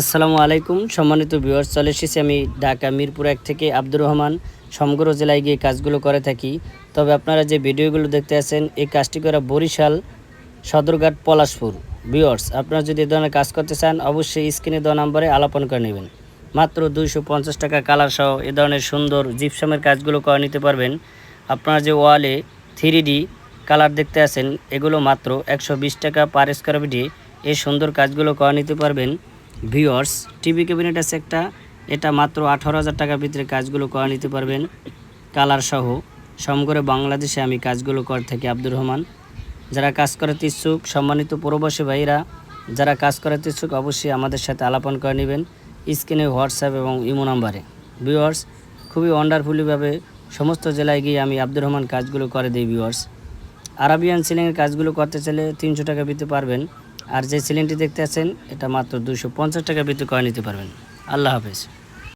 আসসালামু আলাইকুম। সম্মানিত ভিউয়ার্স, চলে এসেছি আমি ঢাকা মিরপুর এক থেকে আব্দুর রহমান সমগ্র জেলায় গিয়ে কাজগুলো করে থাকি। তবে আপনারা যে ভিডিওগুলো দেখতে আছেন, এই কাজটি করা বরিশাল সদরঘাট পলাশপুর। ভিউয়ার্স, আপনারা যদি এ ধরনের কাজ করতে চান, অবশ্যই স্ক্রিনে দেওয়া নম্বরে আলাপন করে নেবেন। মাত্র দুইশো পঞ্চাশ টাকা কালার সহ এ ধরনের সুন্দর জিপসামের কাজগুলো করে নিতে পারবেন। আপনারা যে ওয়ালে থ্রি ডি কালার দেখতে আছেন, এগুলো মাত্র একশো বিশ টাকা পার স্কোয়ার ফিটে এই সুন্দর কাজগুলো করে নিতে পারবেন। ভিওর্স টিভি ক্যাবিনেট আছে একটা। এটা মাত্র আঠারো হাজার টাকার ভিতরে কাজগুলো করে নিতে পারবেন। কালার সহ। সমগ্র বাংলাদেশে আমি কাজগুলো করে থাকি আব্দুর রহমান। যারা কাজ করাতে ইচ্ছুক সম্মানিত প্রবাসী ভাইরা, যারা কাজ করাতে ইচ্ছুক অবশ্যই আমাদের সাথে আলাপন করে নেবেন। স্ক্রিনে হোয়াটসঅ্যাপ এবং ইমো নাম্বারে ভিওয়ার্স খুবই ওয়ান্ডারফুলিভাবে সমস্ত জেলায় গিয়ে আমি আব্দুর রহমান কাজগুলো করে দিই ভিওয়ার্স আরাবিয়ান সিলিংয়ের কাজগুলো করতে চাইলে তিনশো টাকা দিতে পারবেন। আর যে সিলিংটি দেখতে আছেন, এটা মাত্র দুশো পঞ্চাশ টাকা ভিতরে করে নিতে পারবেন। আল্লাহ হাফেজ।